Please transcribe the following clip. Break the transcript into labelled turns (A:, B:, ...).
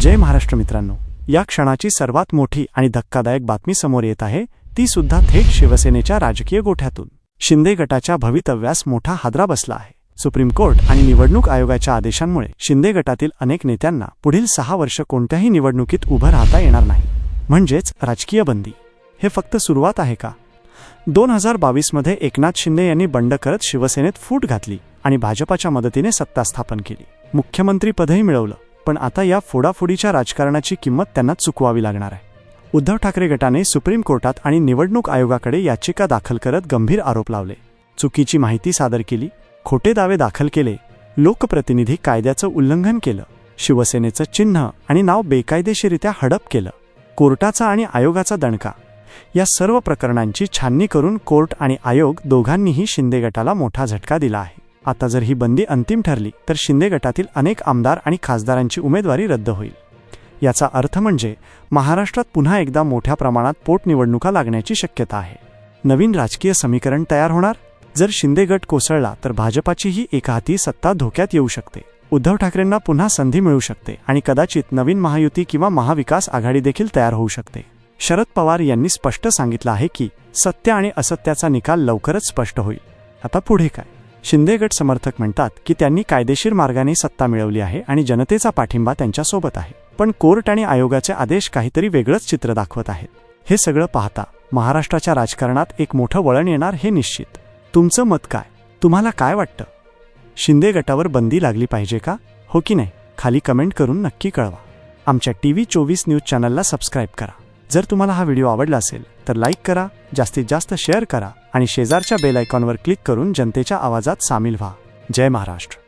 A: जय महाराष्ट्र मित्रांनो. या क्षणाची सर्वात मोठी आणि धक्कादायक बातमी समोर येत आहे ती सुद्धा थेट शिवसेनेच्या राजकीय गोठ्यातून. शिंदे गटाच्या भवितव्यास मोठा हादरा बसला आहे. सुप्रीम कोर्ट आणि निवडणूक आयोगाच्या आदेशांमुळे शिंदे गटातील अनेक नेत्यांना पुढील सहा वर्ष कोणत्याही निवडणुकीत उभं राहता येणार नाही. म्हणजेच राजकीय बंदी. हे फक्त सुरुवात आहे का? दोन हजार बावीसमध्ये एकनाथ शिंदे यांनी बंड करत शिवसेनेत फूट घातली आणि भाजपाच्या मदतीने सत्ता स्थापन केली. मुख्यमंत्रीपदही मिळवलं. पण आता या फोडाफोडीच्या राजकारणाची किंमत त्यांना चुकवावी लागणार आहे. उद्धव ठाकरे गटाने सुप्रीम कोर्टात आणि निवडणूक आयोगाकडे याचिका दाखल करत गंभीर आरोप लावले. चुकीची माहिती सादर केली खोटे दावे दाखल केले लोकप्रतिनिधी कायद्याचं उल्लंघन केलं शिवसेनेचं चिन्ह आणि नाव बेकायदेशीरित्या हडप केलं कोर्टाचा आणि आयोगाचा दणका. या सर्व प्रकरणांची छाननी करून कोर्ट आणि आयोग दोघांनीही शिंदे गटाला मोठा झटका दिला आहे. आता जर ही बंदी अंतिम ठरली तर शिंदे गटातील अनेक आमदार आणि खासदारांची उमेदवारी रद्द होईल. याचा अर्थ म्हणजे महाराष्ट्रात पुन्हा एकदा मोठ्या प्रमाणात पोटनिवडणुका लागण्याची शक्यता आहे. नवीन राजकीय समीकरण तयार होणार? जर शिंदे गट कोसळला तर भाजपाचीही एकहाती सत्ता धोक्यात येऊ शकते. उद्धव ठाकरेंना पुन्हा संधी मिळू शकते आणि कदाचित नवीन महायुती किंवा महाविकास आघाडी देखील तयार होऊ शकते. शरद पवार यांनी स्पष्ट सांगितलं आहे की सत्य आणि असत्याचा निकाल लवकरच स्पष्ट होईल. आता पुढे काय? शिंदे गट समर्थक म्हणतात की त्यांनी कायदेशीर मार्गाने सत्ता मिळवली आहे आणि जनतेचा पाठिंबा त्यांच्यासोबत आहे. पण कोर्ट आणि आयोगाचे आदेश काहीतरी वेगळंच चित्र दाखवत आहेत. हे सगळं पाहता महाराष्ट्राच्या राजकारणात एक मोठं वळण येणार हे निश्चित. तुमचं मत काय? तुम्हाला काय वाटतं? शिंदे गटावर बंदी लागली पाहिजे का? हो की नाही? खाली कमेंट करून नक्की कळवा. आमच्या टी व्ही चोवीस न्यूज चॅनलला सबस्क्राईब करा. जर तुम्हाला हा व्हिडिओ आवडला असेल तर लाईक करा जास्तीत जास्त शेअर करा आणि शेजारच्या बेल आयकॉनवर क्लिक करून जनतेच्या आवाजात सामील व्हा. जय महाराष्ट्र.